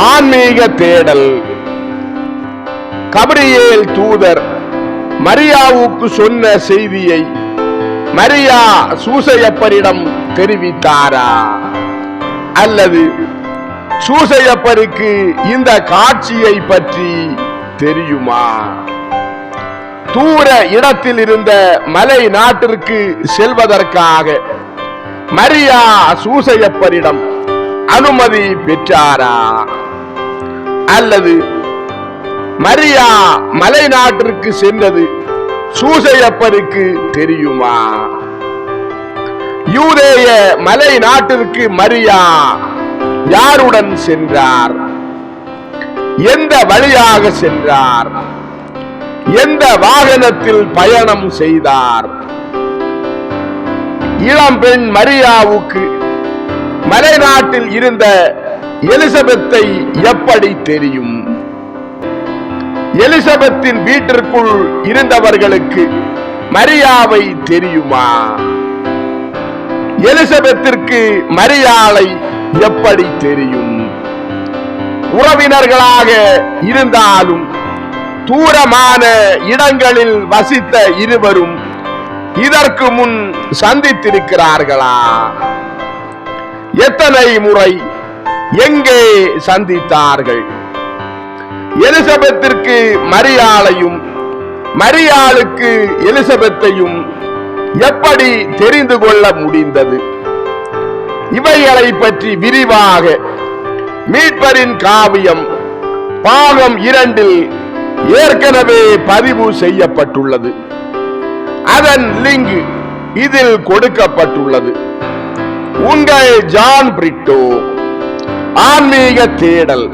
ஆன்மீக தேடல். கபரியேல் தூதர் மரியாவுக்கு சொன்ன செய்தியை மரியா சூசையப்பரிடம் தெரிவித்தாரா? அல்லது சூசையப்பருக்கு இந்த காட்சியை பற்றி தெரியுமா? தூர இடத்தில் இருந்த மலை நாட்டிற்கு செல்வதற்காக மரியா சூசையப்பரிடம் அனுமதி பெற்றாரா? அல்லது மரியா மலை நாட்டிற்கு சென்றது சூசையப்பருக்கு தெரியுமா? யூதேய மலை நாட்டிற்கு மரியா யாருடன் சென்றார்? எந்த வழியாக சென்றார்? எந்த வாகனத்தில் பயணம் செய்தார்? இளம்பெண் மரியாவுக்கு மலைநாட்டில் இருந்த எலிசபெத்தை எப்படி தெரியும்? எலிசபெத்தின் வீட்டிற்குள் இருந்தவர்களுக்கு மரியாவை தெரியுமா? எலிசபெத்திற்கு மரியாளை எப்படி தெரியும்? உறவினர்களாக இருந்தாலும் தூரமான இடங்களில் வசித்த இருவரும் இதற்கு முன் சந்தித்திருக்கிறார்களா? எத்தனை முறை எங்கே சந்தித்தார்கள்? எலிசபெத்திற்கு மரியாளையும் மரியாளுக்கு எலிசபெத்தையும் எப்படி தெரிந்து கொள்ள முடிந்தது? இவைகளை பற்றி விரிவாக மீட்பரின் காவியம் பாகம் இரண்டில் ஏற்கனவே பதிவு செய்யப்பட்டுள்ளது. அதன் லிங்க் இதில் கொடுக்கப்பட்டுள்ளது. உங்கள் ஜான் பிரிட்டோ ஆன்மீக தேடல்.